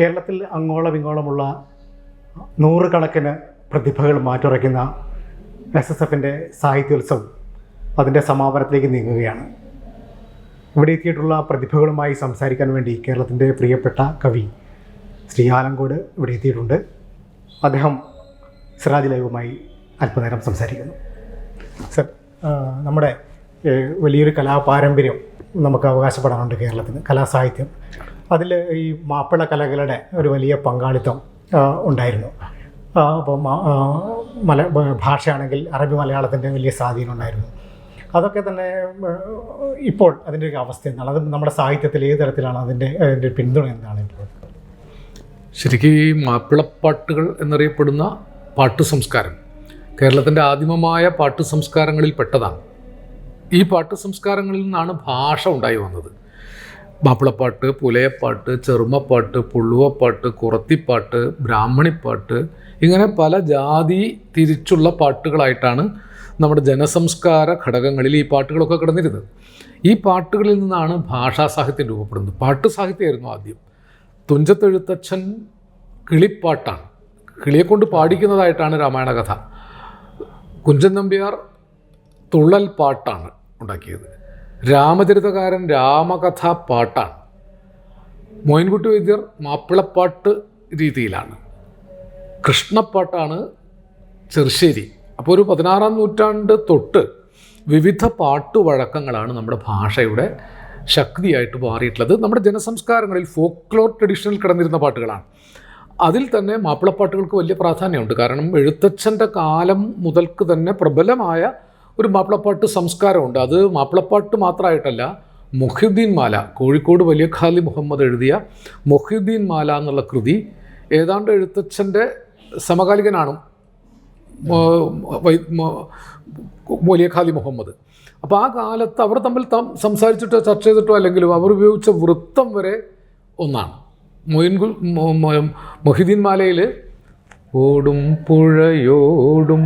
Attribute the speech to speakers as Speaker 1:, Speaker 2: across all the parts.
Speaker 1: കേരളത്തിൽ അങ്ങോളം ഇങ്ങോളമുള്ള നൂറുകണക്കിന് പ്രതിഭകൾ മാറ്റുറയ്ക്കുന്ന എസ് എസ് എഫിന്റെ സാഹിത്യോത്സവം അതിന്റെ സമാപനത്തിലേക്ക് നീങ്ങുകയാണ്. ഇവിടെ എത്തിയിട്ടുള്ള പ്രതിഭകളുമായി സംസാരിക്കാൻ വേണ്ടി കേരളത്തിന്റെ പ്രിയപ്പെട്ട കവി ശ്രീ ആലങ്കോട് ഇവിടെ എത്തിയിട്ടുണ്ട്. അദ്ദേഹം സിറാജ് ലൈവുമായി അല്പനേരം സംസാരിക്കുന്നു. സർ നമ്മുടെ വലിയൊരു കലാപാരമ്പര്യം നമുക്ക് അവകാശപ്പെടാനുണ്ട് കേരളത്തിന് കലാസാഹിത്യം. അതിൽ ഈ മാപ്പിള കലകളുടെ ഒരു വലിയ പങ്കാളിത്തം ഉണ്ടായിരുന്നു. അപ്പോൾ മല ഭാഷയാണെങ്കിൽ അറബി മലയാളത്തിന്റെ വലിയ സ്വാധീനം ഉണ്ടായിരുന്നു. അതൊക്കെ തന്നെ ഇപ്പോൾ അതിന്റെ ഒരു അവസ്ഥ എന്താണ്? അത് നമ്മുടെ സാഹിത്യത്തിൽ ഏത് തരത്തിലാണ് അതിന്റെ അതിന്റെ പിന്തുണ എന്താണ് ഇപ്പോൾ?
Speaker 2: ശരിക്കും ഈ മാപ്പിളപ്പാട്ടുകൾ എന്നറിയപ്പെടുന്ന പാട്ട് സംസ്കാരം കേരളത്തിന്റെ ആദിമമായ പാട്ട് സംസ്കാരങ്ങളിൽ പെട്ടതാണ്. ഈ പാട്ട് സംസ്കാരങ്ങളിൽ നിന്നാണ് ഭാഷ ഉണ്ടായി വന്നത്. മാപ്പിളപ്പാട്ട് പുലയപ്പാട്ട് ചെറുമപ്പാട്ട് പുള്ളുവപ്പാട്ട് കുറത്തിപ്പാട്ട് ബ്രാഹ്മണിപ്പാട്ട് ഇങ്ങനെ പല ജാതി തിരിച്ചുള്ള പാട്ടുകളായിട്ടാണ് നമ്മുടെ ജനസംസ്കാര ഘടകങ്ങളിൽ ഈ പാട്ടുകളൊക്കെ കിടന്നിരുന്നത്. ഈ പാട്ടുകളിൽ നിന്നാണ് ഭാഷാ സാഹിത്യം രൂപപ്പെടുന്നത്. പാട്ട് സാഹിത്യമായിരുന്നു ആദ്യം. തുഞ്ചത്തെഴുത്തച്ഛൻ കിളിപ്പാട്ടാണ്. കിളിയെ കൊണ്ട് പാടിക്കുന്നതായിട്ടാണ് രാമായണ കഥ. കുഞ്ചൻ നമ്പ്യാർ തുള്ളൽ പാട്ടാണ്. ഉണ്ടാക്കിയത്. രാമചരിതകാരൻ രാമകഥ പാട്ടാണ് മോയിൻകുട്ടി വൈദ്യർ മാപ്പിളപ്പാട്ട് രീതിയിലാണ്. കൃഷ്ണപ്പാട്ടാണ് ചെറുശ്ശേരി. അപ്പോൾ ഒരു പതിനാറാം നൂറ്റാണ്ട് തൊട്ട് വിവിധ പാട്ടുവഴക്കങ്ങളാണ് നമ്മുടെ ഭാഷയുടെ ശക്തിയായിട്ട് മാറിയിട്ടുള്ളത്. നമ്മുടെ ജനസംസ്കാരങ്ങളിൽ ഫോക്ലോർ ട്രഡീഷനിൽ കിടന്നിരുന്ന പാട്ടുകളാണ്. അതിൽ തന്നെ മാപ്പിളപ്പാട്ടുകൾക്ക് വലിയ പ്രാധാന്യമുണ്ട്. കാരണം എഴുത്തച്ഛന്റെ കാലം മുതൽക്ക് തന്നെ പ്രബലമായ ഒരു മാപ്പിളപ്പാട്ട് സംസ്കാരമുണ്ട്. അത് മാപ്പിളപ്പാട്ട് മാത്രമായിട്ടല്ല മൊഹ്യുദ്ദീൻ മാല കോഴിക്കോട് വലിയ ഖാലി മുഹമ്മദ് എഴുതിയ മൊഹ്യുദ്ദീൻ മാല എന്നുള്ള കൃതി ഏതാണ്ട് എഴുത്തച്ഛന്റെ സമകാലികനാണ് വലിയ ഖാലി മുഹമ്മദ്. അപ്പോൾ ആ കാലത്ത് അവർ തമ്മിൽ സംസാരിച്ചിട്ടോ ചർച്ച ചെയ്തിട്ടോ അല്ലെങ്കിലും അവർ ഉപയോഗിച്ച വൃത്തം വരെ ഒന്നാണ്. മൊയിൻകുൽ മൊഹിദ്ദീൻ മാലയിൽ ഓടും പുഴയോടും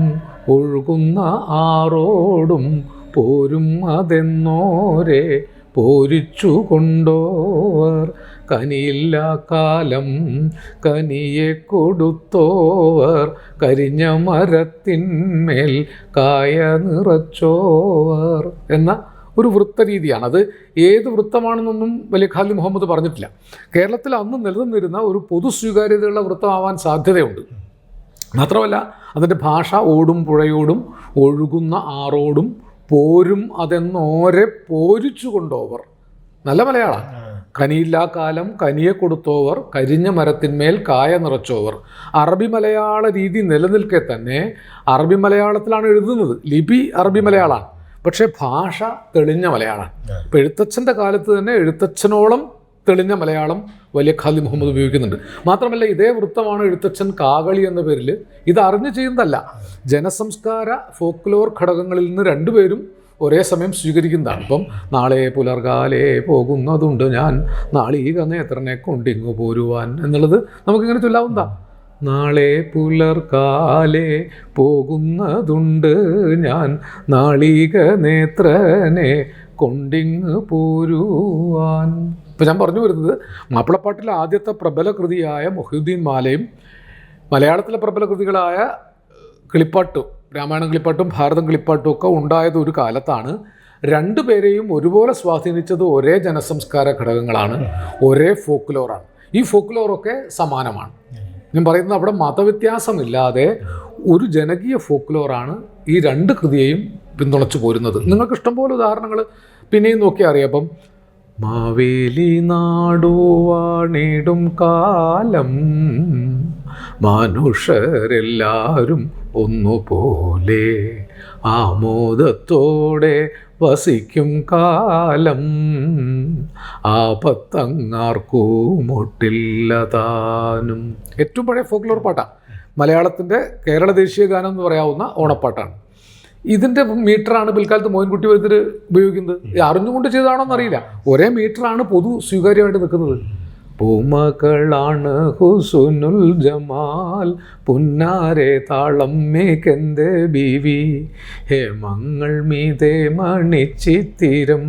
Speaker 2: ഒഴുകുന്ന ആറോടും പോരും അതെന്നോരെ പോരിച്ചു കൊണ്ടോവർ കനിയില്ല കാലം കനിയെ കൊടുത്തോവർ. കരിഞ്ഞ മരത്തിന്മേൽ കായ നിറച്ചോവർ എന്ന ഒരു വൃത്തരീതിയാണ്. അത് ഏത് വൃത്തമാണെന്നൊന്നും വലിയ ഖാലി മുഹമ്മദ് പറഞ്ഞിട്ടില്ല. കേരളത്തിൽ അന്ന് നിലനിന്നിരുന്ന ഒരു പൊതു സ്വീകാര്യതയുള്ള വൃത്തമാവാൻ സാധ്യതയുണ്ട്. മാത്രമല്ല അതിന്റെ ഭാഷ ഓടും പുഴയോടും ഒഴുകുന്ന ആറോടും പോരും അതെന്നോരെ പോരിച്ചു കൊണ്ടോവർ നല്ല മലയാളം. കനിയില്ലാ കാലം കനിയെ കൊടുത്തോവർ കരിഞ്ഞ മരത്തിന്മേൽ കായ നിറച്ചോവർ. അറബി മലയാള രീതി നിലനിൽക്കെ തന്നെ അറബി മലയാളത്തിലാണ് എഴുതുന്നത്. ലിപി അറബി മലയാളമാണ് പക്ഷേ ഭാഷ തെളിഞ്ഞ മലയാളമാണ് ഇപ്പം എഴുത്തച്ഛന്റെ കാലത്ത് തന്നെ എഴുത്തച്ഛനോളം തെളിഞ്ഞ മലയാളം വലിയ ഖാലി മുഹമ്മദ് ഉപയോഗിക്കുന്നുണ്ട്. മാത്രമല്ല ഇതേ വൃത്തമാണ് എഴുത്തച്ഛൻ കാകളി എന്ന പേരിൽ ഇത് അറിഞ്ഞു ചെയ്യുന്നതല്ല. ജനസംസ്കാര ഫോക്ലോർ ഘടകങ്ങളിൽ നിന്ന് രണ്ടുപേരും ഒരേ സമയം സ്വീകരിക്കുന്നതാണ്. ഇപ്പം നാളെ പുലർകാലേ പോകുന്നതുണ്ട് ഞാൻ. നാളീക നേത്രനെ കൊണ്ടിങ്ങു പോരുവാൻ എന്നുള്ളത് നമുക്കിങ്ങനെ ചൊല്ലാവുന്നതാ. നാളെ പുലർകാലേ പോകുന്നതുണ്ട് ഞാൻ. നാളിക നേത്രനെ കൊണ്ടിങ്ങ് പോരുവാൻ. ഇപ്പം ഞാൻ പറഞ്ഞു വരുന്നത് മാപ്പിളപ്പാട്ടിലെ ആദ്യത്തെ പ്രബല കൃതിയായ മൊഹീദ്ദീൻ മാലയും മലയാളത്തിലെ പ്രബല കൃതികളായ കിളിപ്പാട്ടും രാമായണം കിളിപ്പാട്ടും ഭാരതം കിളിപ്പാട്ടും ഒക്കെ ഉണ്ടായത് ഒരു കാലത്താണ്. രണ്ടുപേരെയും ഒരുപോലെ സ്വാധീനിച്ചത് ഒരേ ജനസംസ്കാര ഘടകങ്ങളാണ്. ഒരേ ഫോക്ലോറാണ് ഈ ഫോക്ക്ലോറൊക്കെ സമാനമാണ്. ഞാൻ പറയുന്നത് അവിടെ മതവ്യത്യാസമില്ലാതെ ഒരു ജനകീയ ഫോക്ക്ലോറാണ് ഈ രണ്ട് കൃതിയെയും പിന്തുണച്ചു പോരുന്നത്. നിങ്ങൾക്ക് ഇഷ്ടംപോലെ ഉദാഹരണങ്ങൾ പിന്നെയും നോക്കിയാൽ അറിയാം അപ്പം മാവേലി നാടുവാണിടും കാലം. മനുഷ്യരെല്ലാവരും ഒന്നുപോലെ ആമോദത്തോടെ വസിക്കും കാലം. ആപത്തങ്ങാർക്കുമൊട്ടില്ലതാനും. ഏറ്റവും പഴയ ഫോക്ലോർ പാട്ടാണ് മലയാളത്തിന്റെ കേരള ദേശീയ ഗാനം എന്ന് പറയാവുന്ന ഓണപ്പാട്ടാണ്. ഇതിന്റെ മീറ്ററാണ് പിൽക്കാലത്ത് മോയിൻകുട്ടി വൈദ്യർ ഉപയോഗിക്കുന്നത്. അറിഞ്ഞുകൊണ്ട് ചെയ്തതാണോ എന്നറിയില്ല ഒരേ മീറ്ററാണ് പൊതു സ്വീകാര്യമായിട്ട് നിൽക്കുന്നത്. പൂമകളാണ് ഹുസുനുൽ ജമാൽ പുന്നാരെ താളം മേക്കെന്ത് ബീവി? ഹേമങ്ങൾ മീതേ മണിച്ചിത്തിരം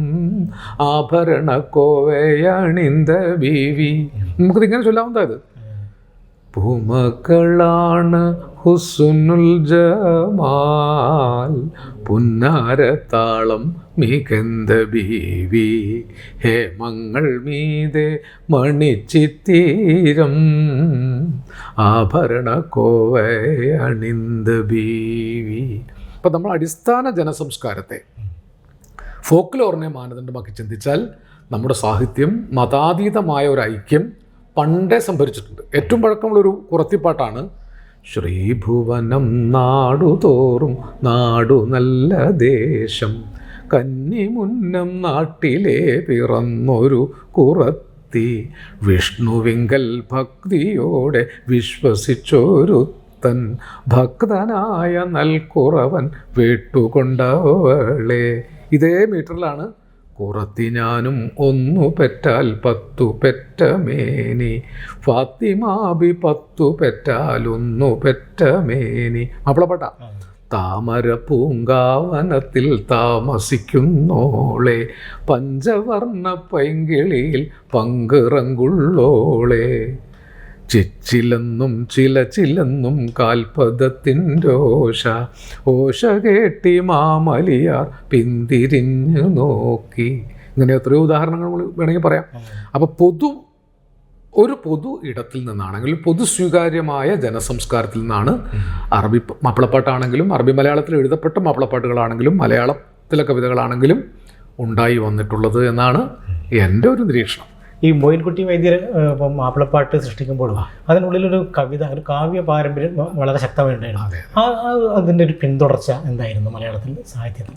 Speaker 2: ആഭരണ കോവയണിന്ത ബീവി? നമുക്കിതിങ്ങനെ ചൊല്ലാവുന്നതായത് പൂമക്കളാണ് ഹുസുനുൽ ജമാൽ. പുന്നാരത്താളം മികന്ത ബീവി. ഹേമങ്ങൾ മീതെ മണിച്ചിത്തീരം. ആഭരണ കോവ അണിന്ത ബീവി. അപ്പം നമ്മൾ അടിസ്ഥാന ജനസംസ്കാരത്തെ ഫോക്ലോറിനെ മാനദണ്ഡമാക്കി ചിന്തിച്ചാൽ നമ്മുടെ സാഹിത്യം മതാതീതമായ ഒരു ഐക്യം പണ്ടേ സംഭരിച്ചിട്ടുണ്ട്. ഏറ്റവും പഴക്കമുള്ളൊരു കുറത്തിപ്പാട്ടാണ് ശ്രീഭുവനം നാടുതോറും നാടു നല്ല ദേശം കന്നിമുന്നം നാട്ടിലെ പിറന്നൊരു കുറത്തി വിഷ്ണുവിങ്കൽ ഭക്തിയോടെ വിശ്വസിച്ചൊരുത്തൻ ഭക്തനായ നൽകുറവൻ വീട്ടുകൊണ്ടവളെ. ഇതേ മീറ്ററിലാണ് കുറത്തി ഞാനും ഒന്നു പെറ്റാൽ പത്തു പെറ്റ മേനി ഫാത്തിമാബി പത്തു പെറ്റാൽ ഒന്നു പെറ്റ മേനി മാപ്പിളപ്പട്ട താമര പൂങ്കാവനത്തിൽ താമസിക്കുന്നോളെ. പഞ്ചവർണ പൈങ്കിളിയിൽ പങ്കിറങ്കുള്ളോളെ. ചിച്ചിലെന്നും ചില ചിലെന്നും കാൽപദത്തിന്റെ ഓശ കേട്ടി മാമലിയാർ പിന്തിരിഞ്ഞു നോക്കി. ഇങ്ങനെ എത്രയോ ഉദാഹരണങ്ങൾ വേണമെങ്കിൽ പറയാം. അപ്പോൾ പൊതു ഒരു പൊതു ഇടത്തിൽ നിന്നാണെങ്കിൽ പൊതു സ്വീകാര്യമായ ജനസംസ്കാരത്തിൽ നിന്നാണ് അറബി മാപ്പിളപ്പാട്ടാണെങ്കിലും അറബി മലയാളത്തിൽ എഴുതപ്പെട്ട മാപ്പിളപ്പാട്ടുകളാണെങ്കിലും മലയാളത്തിലെ കവിതകളാണെങ്കിലും ഉണ്ടായി വന്നിട്ടുള്ളത് എന്നാണ് എന്റെ ഒരു നിരീക്ഷണം.
Speaker 1: ഈ മോയിൻകുട്ടി വൈദ്യർ ഇപ്പം മാപ്പിളപ്പാട്ട് സൃഷ്ടിക്കുമ്പോൾ അതിനുള്ളിലൊരു കവിത ഒരു കാവ്യ പാരമ്പര്യം വളരെ ശക്തമായി
Speaker 2: ഉണ്ടായിരുന്നു
Speaker 1: ആ ആ- അതിന്റെ ഒരു പിന്തുടർച്ച എന്തായിരുന്നു മലയാളത്തിൽ സാഹിത്യത്തിൽ?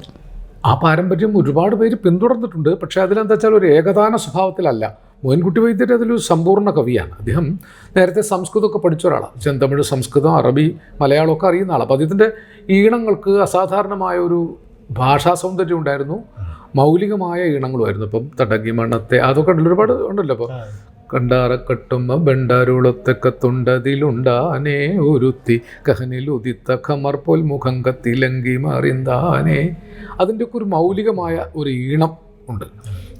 Speaker 2: ആ പാരമ്പര്യം ഒരുപാട് പേര് പിന്തുടർന്നിട്ടുണ്ട്. പക്ഷേ അതിലെന്താ വെച്ചാൽ ഒരു ഏകദാന സ്വഭാവത്തിലല്ല. മോയിൻകുട്ടി വൈദ്യർ അതിലൊരു സമ്പൂർണ കവിയാണ്. അദ്ദേഹം നേരത്തെ സംസ്കൃതമൊക്കെ പഠിച്ച ഒരാളാണ്. ചെന്തമിഴ് സംസ്കൃതം അറബി മലയാളമൊക്കെ അറിയുന്ന ആളാണ്. അപ്പോൾ അതിന്റെ ഈണങ്ങൾക്ക് അസാധാരണമായ ഒരു ഭാഷാ സൗന്ദര്യം ഉണ്ടായിരുന്നു. മൗലികമായ ഇണങ്ങളുമായിരുന്നു ഇപ്പം തടകി മണത്തെ അതൊക്കെ ഉണ്ടല്ലോ ഒരുപാട് ഉണ്ടല്ലോ അപ്പോൾ ബണ്ടാരുളത്തൊക്കെ തുണ്ടതിലുണ്ടാനേ ഒരുത്തി കഹനിൽ ഉദിത്ത ഖമർ പോൽ മുഖം കത്തിലങ്കി മാറിന്താനേ. അതിന്റെ ഒക്കെ ഒരു മൗലികമായ ഒരു ഈണം ഉണ്ട്.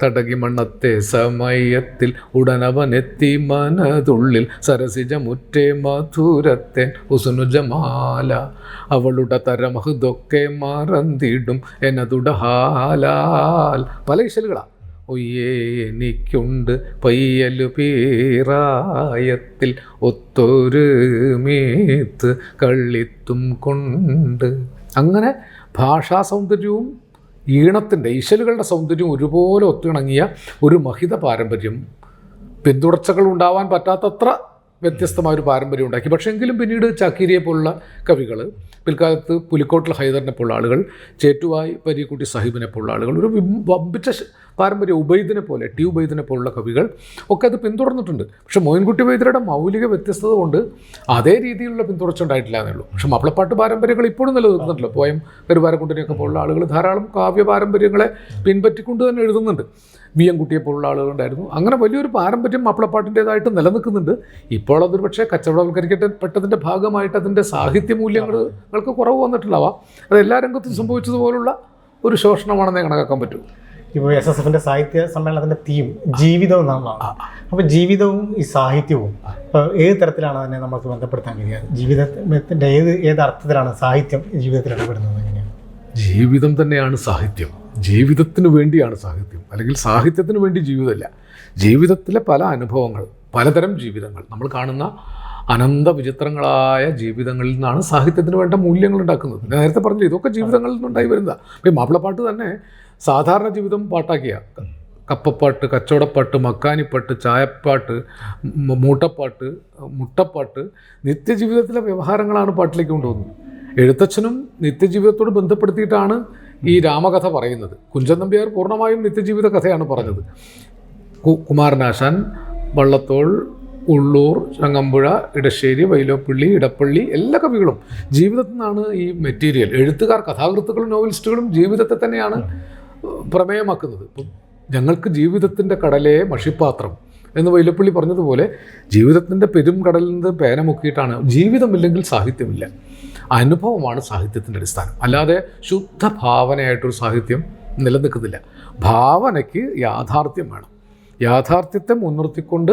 Speaker 2: തടകി മണ്ണത്തെ സമയത്തിൽ ഉടനവനെത്തി മനതുള്ളിൽ സരസിജമുറ്റേ മധുരത്തെ. ഉസുനുജമാല അവളുടെ തരമഹുതൊക്കെ മറന്നിടും എന്നതുടഹാലാൽ പല ഇശലുകളാണ് ഒയ്യേ എനിക്കുണ്ട് പയ്യലു പീറായത്തിൽ ഒത്തൊരു മീത്ത് കള്ളിത്തും കൊണ്ട്. അങ്ങനെ ഭാഷാ സൗന്ദര്യവും ഈണത്തിന്റെ ഈശലുകളുടെ സൗന്ദര്യം ഒരുപോലെ ഒത്തിണങ്ങിയ ഒരു മഹിത പാരമ്പര്യം. പിന്തുടർച്ചകൾ ഉണ്ടാവാൻ പറ്റാത്തത്ര വ്യത്യസ്തമായ ഒരു പാരമ്പര്യം ഉണ്ടാക്കി. പക്ഷേ എങ്കിലും പിന്നീട് ചാക്കീരിയെ പോലുള്ള കവികൾ പിൽക്കാലത്ത് പുലിക്കോട്ടിൽ ഹൈദറിനെ പോലുള്ള ആളുകൾ ചേറ്റുവായി പരീക്കുട്ടി സാഹിബിനെ പോലുള്ള ആളുകൾ ഒരു വമ്പിച്ച പാരമ്പര്യം ഉബൈദിനെ പോലെ ടി ഉബൈദിനെ പോലുള്ള കവികൾ ഒക്കെ അത് പിന്തുടർന്നിട്ടുണ്ട്. പക്ഷേ മോയിൻകുട്ടി വൈദ്യരുടെ മൗലിക വ്യത്യസ്തത കൊണ്ട് അതേ രീതിയിലുള്ള പിന്തുടർച്ച ഉണ്ടായിട്ടില്ല എന്നേ ഉള്ളൂ. പക്ഷേ മാപ്പിളപ്പാട്ട് പാരമ്പര്യങ്ങൾ ഇപ്പോഴും നിലനിൽക്കുന്നുണ്ടല്ലോ. പോയം കരുവാരക്കുണ്ടിനെയൊക്കെ പോലുള്ള ആളുകൾ ധാരാളം കാവ്യ പാരമ്പര്യങ്ങളെ പിൻപറ്റിക്കൊണ്ട് തന്നെ എഴുതുന്നുണ്ട്. വി എം കുട്ടിയെ പോലുള്ള ആളുകളുണ്ടായിരുന്നു അങ്ങനെ വലിയൊരു പാരമ്പര്യം മാപ്പിളപ്പാട്ടിന്റെതായിട്ട് നിലനിൽക്കുന്നുണ്ട്. ഇപ്പോൾ അതൊരു പക്ഷേ കച്ചവടവൽക്കരിക്കപ്പെട്ടതിന്റെ ഭാഗമായിട്ട് അതിന്റെ സാഹിത്യ മൂല്യങ്ങൾക്ക് കുറവ് വന്നിട്ടുണ്ടാവാം. അത് എല്ലാ രംഗത്തും സംഭവിച്ചതുപോലുള്ള ഒരു ശോഷണമാണെന്നേ കണക്കാക്കാൻ പറ്റൂ.
Speaker 1: ഇപ്പോൾ എസ് എസ് എഫിന്റെ സാഹിത്യ സമ്മേളനത്തിന്റെ തീം ജീവിതം എന്നാണ് അപ്പോൾ ജീവിതവും ഈ സാഹിത്യവും ഇപ്പോൾ ഏത് തരത്തിലാണ് അതിനെ നമുക്ക് ബന്ധപ്പെടുത്താൻ കഴിയുക? ജീവിതത്തിന്റെ ഏത് ഏത് അർത്ഥത്തിലാണ് സാഹിത്യം ജീവിതത്തിൽ ഇടപെടുന്നത് എങ്ങനെയാണ്?
Speaker 2: ജീവിതം തന്നെയാണ് സാഹിത്യം. ജീവിതത്തിന് വേണ്ടിയാണ് സാഹിത്യം. അല്ലെങ്കിൽ സാഹിത്യത്തിന് വേണ്ടി ജീവിതമല്ല. ജീവിതത്തിലെ പല അനുഭവങ്ങൾ പലതരം ജീവിതങ്ങൾ. നമ്മൾ കാണുന്ന അനന്ത വിചിത്രങ്ങളായ ജീവിതങ്ങളിൽ നിന്നാണ് സാഹിത്യത്തിന് വേണ്ട മൂല്യങ്ങൾ ഉണ്ടാക്കുന്നത്. ഞാൻ നേരത്തെ പറഞ്ഞു ഇതൊക്കെ ജീവിതങ്ങളിൽ നിന്നുണ്ടായി വരുന്നതാണ് ഈ മാപ്പിളപ്പാട്ട് തന്നെ സാധാരണ ജീവിതം പാട്ടാക്കിയ. കപ്പപ്പാട്ട് കച്ചവടപ്പാട്ട് മക്കാനിപ്പാട്ട് ചായപ്പാട്ട് മൂട്ടപ്പാട്ട് മുട്ടപ്പാട്ട് നിത്യജീവിതത്തിലെ വ്യവഹാരങ്ങളാണ് പാട്ടിലേക്ക് കൊണ്ടുപോകുന്നത്. എഴുത്തച്ഛനും നിത്യജീവിതത്തോട് ബന്ധപ്പെടുത്തിയിട്ടാണ് ഈ രാമകഥ പറയുന്നത്. കുഞ്ചൻ നമ്പ്യാർ പൂർണമായും നിത്യജീവിത കഥയാണ് പറഞ്ഞത്. കുമാരനാശാൻ വള്ളത്തോൾ ഉള്ളൂർ ചങ്ങമ്പുഴ ഇടശ്ശേരി വൈലോപ്പിള്ളി ഇടപ്പള്ളി എല്ലാ കവികളും ജീവിതത്തിൽ നിന്നാണ് ഈ മെറ്റീരിയൽ എഴുത്തുകാർ കഥാകൃത്തുക്കളും നോവലിസ്റ്റുകളും ജീവിതത്തെ തന്നെയാണ് പ്രമേയമാക്കുന്നത്. ഞങ്ങൾക്ക് ജീവിതത്തിന്റെ കടലേ മഷിപ്പാത്രം എന്ന് വൈലപ്പള്ളി പറഞ്ഞതുപോലെ ജീവിതത്തിന്റെ പെരും കടലിൽ നിന്ന് പേന മുക്കിയിട്ടാണ് ജീവിതമില്ലെങ്കിൽ സാഹിത്യമില്ല. അനുഭവമാണ് സാഹിത്യത്തിന്റെ അടിസ്ഥാനം. അല്ലാതെ ശുദ്ധ ഭാവനയായിട്ടൊരു സാഹിത്യം നിലനിൽക്കുന്നില്ല. ഭാവനയ്ക്ക് യാഥാർത്ഥ്യം വേണം. യാഥാർത്ഥ്യത്തെ മുൻനിർത്തിക്കൊണ്ട്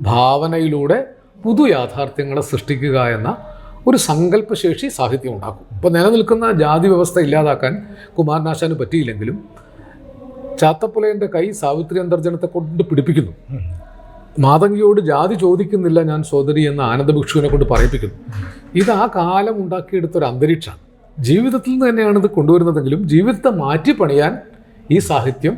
Speaker 2: ഭാവനയിലൂടെ പുതു യാഥാർത്ഥ്യങ്ങളെ സൃഷ്ടിക്കുക എന്ന ഒരു സങ്കല്പശേഷി സാഹിത്യം ഉണ്ടാക്കും. ഇപ്പോൾ നിലനിൽക്കുന്ന ജാതി വ്യവസ്ഥ ഇല്ലാതാക്കാൻ കുമാരനാശാന് പറ്റിയില്ലെങ്കിലും ചാത്തപ്പുലയന്റെ കൈ സാവിത്രി അന്തർജനത്തെ കൊണ്ട് പിടിപ്പിക്കുന്നു. മാതങ്കിയോട് ജാതി ചോദിക്കുന്നില്ല ഞാൻ സോദരി എന്ന ആനന്ദഭിക്ഷുവിനെ കൊണ്ട് പറയിപ്പിക്കുന്നു. ഇത് ആ കാലം ഉണ്ടാക്കിയെടുത്ത ഒരു അന്തരീക്ഷമാണ്. ജീവിതത്തിൽ നിന്ന് തന്നെയാണ് ഇത് കൊണ്ടുവരുന്നതെങ്കിലും ജീവിതത്തെ മാറ്റി പണിയാൻ ഈ സാഹിത്യം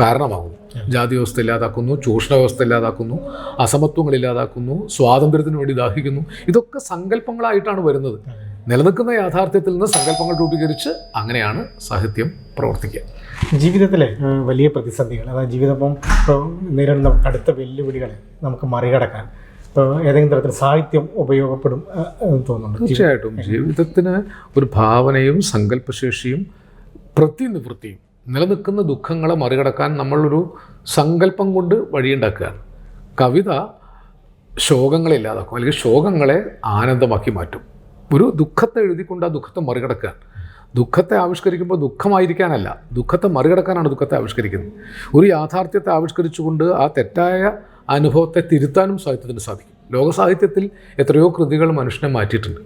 Speaker 2: കാരണമാകുന്നു. ജാതി വ്യവസ്ഥ ഇല്ലാതാക്കുന്നു ചൂഷണ വ്യവസ്ഥ ഇല്ലാതാക്കുന്നു അസമത്വങ്ങൾ ഇല്ലാതാക്കുന്നു സ്വാതന്ത്ര്യത്തിന് വേണ്ടി ദാഹിക്കുന്നു. ഇതൊക്കെ സങ്കല്പങ്ങളായിട്ടാണ് വരുന്നത്. നിലനിൽക്കുന്ന യാഥാർത്ഥ്യത്തിൽ നിന്ന് സങ്കല്പങ്ങൾ രൂപീകരിച്ച് അങ്ങനെയാണ് സാഹിത്യം പ്രവർത്തിക്കുക.
Speaker 1: ജീവിതത്തിലെ വലിയ പ്രതിസന്ധികൾ അതായത് ജീവിതം നേരിടുന്ന കടുത്ത വെല്ലുവിളികളെ നമുക്ക് മറികടക്കാൻ ഏതെങ്കിലും തരത്തിൽ സാഹിത്യം ഉപയോഗപ്പെടും എന്ന് തോന്നുന്നുണ്ട്.
Speaker 2: തീർച്ചയായിട്ടും. ജീവിതത്തിന് ഒരു ഭാവനയും സങ്കല്പശേഷിയും പ്രതിനിവൃത്തിയും നിലനിൽക്കുന്ന ദുഃഖങ്ങളെ മറികടക്കാൻ നമ്മളൊരു സങ്കല്പം കൊണ്ട് വഴിയുണ്ടാക്കുകയാണ്. കവിത ശോകങ്ങളെ ഇല്ലാതാക്കും അല്ലെങ്കിൽ ശോകങ്ങളെ ആനന്ദമാക്കി മാറ്റും. ഒരു ദുഃഖത്തെ എഴുതിക്കൊണ്ട് ആ ദുഃഖത്തെ മറികടക്കുകയാണ്. ദുഃഖത്തെ ആവിഷ്കരിക്കുമ്പോൾ ദുഃഖമായിരിക്കാനല്ല ദുഃഖത്തെ മറികടക്കാനാണ് ദുഃഖത്തെ ആവിഷ്കരിക്കുന്നത്. ഒരു യാഥാർത്ഥ്യത്തെ ആവിഷ്കരിച്ചുകൊണ്ട് ആ തെറ്റായ അനുഭവത്തെ തിരുത്താനും സാഹിത്യത്തിന് സാധിക്കും. ലോക സാഹിത്യത്തിൽ എത്രയോ കൃതികൾ മനുഷ്യനെ മാറ്റിയിട്ടുണ്ട്.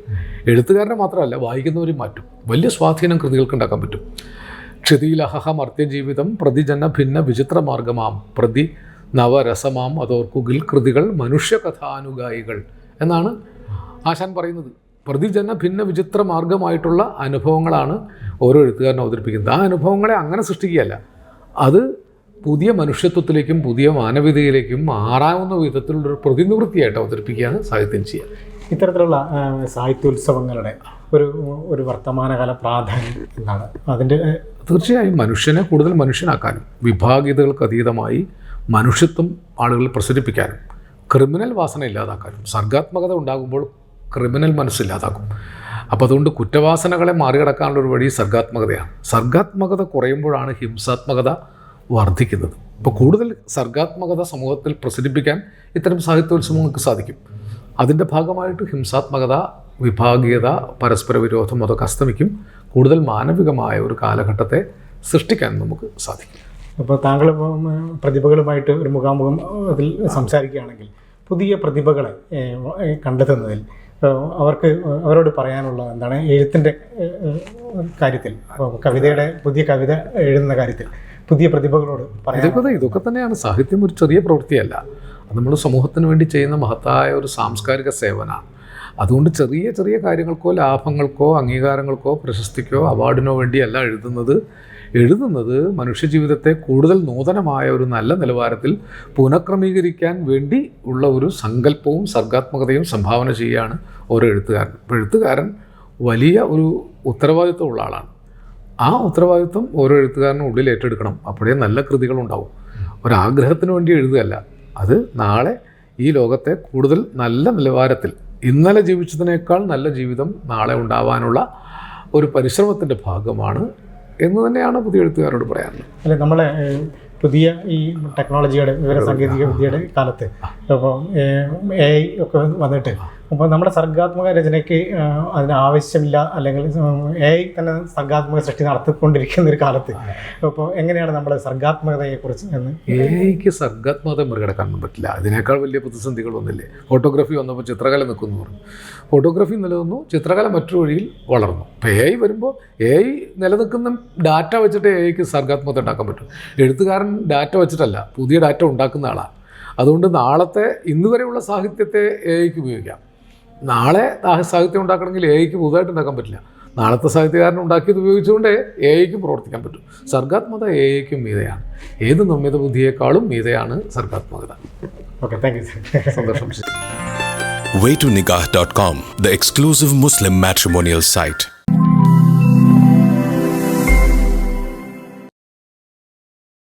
Speaker 2: എഴുത്തുകാരനെ മാത്രമല്ല വായിക്കുന്നവരും മാറ്റും. വലിയ സ്വാധീനം കൃതികൾക്ക് ഉണ്ടാക്കാൻ പറ്റും. ക്ഷിതിയിലഹ മർത്യജീവിതം പ്രതിജന ഭിന്ന വിചിത്ര മാർഗമാം പ്രതി നവരസമാം അതോർക്കുകിൽ കൃതികൾ മനുഷ്യകഥാനുഗായികൾ എന്നാണ് ആശാൻ പറയുന്നത്. പ്രതിജന ഭിന്ന വിചിത്ര മാർഗമായിട്ടുള്ള അനുഭവങ്ങളാണ് ഓരോ എഴുത്തുകാരനും അവതരിപ്പിക്കുന്നത്. ആ അനുഭവങ്ങളെ അങ്ങനെ സൃഷ്ടിക്കുകയല്ല. അത് പുതിയ മനുഷ്യത്വത്തിലേക്കും പുതിയ മാനവികതയിലേക്കും മാറാവുന്ന വിധത്തിലുള്ളൊരു പ്രതിനിവൃത്തിയായിട്ട് അവതരിപ്പിക്കുകയാണ് സാഹിത്യം ചെയ്യുക
Speaker 1: ഇത്തരത്തിലുള്ള സാഹിത്യോത്സവങ്ങളുടെ ഒരു ഒരു വർത്തമാനകാല പ്രാധാന്യം എന്താണ് അതിന്റെ
Speaker 2: തീർച്ചയായും മനുഷ്യനെ കൂടുതൽ മനുഷ്യനാക്കാനും വിഭാഗീയതകൾക്ക് അതീതമായി മനുഷ്യത്വം ആളുകളിൽ പ്രസരിപ്പിക്കാനും ക്രിമിനൽ വാസന ഇല്ലാതാക്കാനും സർഗാത്മകത ഉണ്ടാകുമ്പോൾ ക്രിമിനൽ മനസ്സില്ലാതാക്കും. അപ്പോൾ അതുകൊണ്ട് കുറ്റവാസനകളെ മറികടക്കാനുള്ള ഒരു വഴി സർഗാത്മകതയാണ്. സർഗാത്മകത കുറയുമ്പോഴാണ് ഹിംസാത്മകത വർദ്ധിക്കുന്നത്. അപ്പോൾ കൂടുതൽ സർഗാത്മകത സമൂഹത്തിൽ പ്രസരിപ്പിക്കാൻ ഇത്തരം സാഹിത്യോത്സവങ്ങൾക്ക് സാധിക്കും. അതിന്റെ ഭാഗമായിട്ട് ഹിംസാത്മകത വിഭാഗീയത പരസ്പര വിരോധം അതൊക്കെ അസ്തമിക്കും. കൂടുതൽ മാനവികമായ ഒരു കാലഘട്ടത്തെ സൃഷ്ടിക്കാൻ നമുക്ക് സാധിക്കും.
Speaker 1: അപ്പോൾ താങ്കൾ പ്രതിഭകളുമായിട്ട് ഒരു മുഖാമുഖം അതിൽ സംസാരിക്കുകയാണെങ്കിൽ പുതിയ പ്രതിഭകളെ കണ്ടെത്തുന്നതിൽ അവർക്ക് അവരോട് പറയാനുള്ള എന്താണ് എഴുത്തിന്റെ കാര്യത്തിൽ കവിതയുടെ പുതിയ കവിത എഴുതുന്ന കാര്യത്തിൽ പുതിയ പ്രതിഭകളോട്
Speaker 2: ഇതൊക്കെ ഇതൊക്കെ തന്നെയാണ്. സാഹിത്യം ഒരു ചെറിയ പ്രവൃത്തിയല്ല. അത് നമ്മൾ സമൂഹത്തിന് വേണ്ടി ചെയ്യുന്ന മഹത്തായ ഒരു സാംസ്കാരിക സേവനമാണ്. അതുകൊണ്ട് ചെറിയ ചെറിയ കാര്യങ്ങൾക്കോ ലാഭങ്ങൾക്കോ അംഗീകാരങ്ങൾക്കോ പ്രശസ്തിക്കോ അവാർഡിനോ വേണ്ടിയല്ല എഴുതുന്നത്. എഴുതുന്നത് മനുഷ്യജീവിതത്തെ കൂടുതൽ നൂതനമായ ഒരു നല്ല നിലവാരത്തിൽ പുനഃക്രമീകരിക്കാൻ വേണ്ടി ഉള്ള ഒരു സങ്കല്പവും സർഗാത്മകതയും സംഭാവന ചെയ്യുകയാണ് ഓരോ എഴുത്തുകാരൻ. അപ്പോൾ എഴുത്തുകാരൻ വലിയ ഒരു ഉത്തരവാദിത്വമുള്ള ആളാണ്. ആ ഉത്തരവാദിത്വം ഓരോ എഴുത്തുകാരനും ഉള്ളിൽ ഏറ്റെടുക്കണം. അപ്പോഴേ നല്ല കൃതികൾ ഉണ്ടാവും ഒരാഗ്രഹത്തിന് വേണ്ടി എഴുതുകയല്ല. അത് നാളെ ഈ ലോകത്തെ കൂടുതൽ നല്ല നിലവാരത്തിൽ ഇന്നലെ ജീവിച്ചതിനേക്കാൾ നല്ല ജീവിതം നാളെ ഉണ്ടാവാനുള്ള ഒരു പരിശ്രമത്തിന്റെ ഭാഗമാണ് എന്ന് തന്നെയാണ് പുതിയ എഴുത്തുകാരോട് പറയാനുള്ളത്.
Speaker 1: അല്ലെ നമ്മളെ പുതിയ ഈ ടെക്നോളജിയുടെ വിവരസാങ്കേതിക വിദ്യയുടെ കാലത്ത്. അപ്പോൾ എ ഐ ഒക്കെ വന്നിട്ട് അപ്പോൾ നമ്മുടെ സർഗാത്മക രചനയ്ക്ക് അതിനാവശ്യമില്ല അല്ലെങ്കിൽ എ തന്നെ സർഗാത്മക സൃഷ്ടി നടത്തിക്കൊണ്ടിരിക്കുന്ന ഒരു കാലത്ത്. അപ്പോൾ എങ്ങനെയാണ് നമ്മുടെ സർഗാത്മകതയെക്കുറിച്ച് എന്ന്?
Speaker 2: എയ്ക്ക് സർഗാത്മകത മറികടക്കാൻ പറ്റില്ല. അതിനേക്കാൾ വലിയ പ്രതിസന്ധികൾ വന്നില്ലേ? ഫോട്ടോഗ്രാഫി വന്നപ്പോൾ ചിത്രകല നിൽക്കുന്നു പറഞ്ഞു. ഫോട്ടോഗ്രാഫി നിലനിന്നു ചിത്രകല മറ്റൊരു വഴിയിൽ വളർന്നു. അപ്പോൾ എ വരുമ്പോൾ എ നിലനിൽക്കുന്ന ഡാറ്റ വെച്ചിട്ട് എ ഐക്ക് സർഗാത്മകത ഉണ്ടാക്കാൻ പറ്റും. എഴുത്തുകാരൻ ഡാറ്റ വെച്ചിട്ടല്ല പുതിയ ഡാറ്റ ഉണ്ടാക്കുന്ന ആളാണ് അതുകൊണ്ട് നാളത്തെ ഇന്നുവരെയുള്ള സാഹിത്യത്തെ എ ഉപയോഗിക്കാം. നാളെ സാഹിത്യം ഉണ്ടാക്കണമെങ്കിൽ എ ഐക്ക് പുതുതായിട്ട് ഉണ്ടാക്കാൻ പറ്റില്ല. നാളത്തെ സാഹിത്യകാരൻ ഉണ്ടാക്കിയത് ഉപയോഗിച്ചുകൊണ്ട് എ ഐക്കും പ്രവർത്തിക്കാൻ പറ്റും. സർഗാത്മകത എ ഐക്കും മീതയാണ്. ഏത് നിർമ്മിത ബുദ്ധിയേക്കാളും മീതയാണ് സർഗാത്മകത.
Speaker 1: ഓക്കെ താങ്ക് യു സന്തോഷം. Sir
Speaker 2: dot
Speaker 3: com the exclusive Muslim matrimonial site.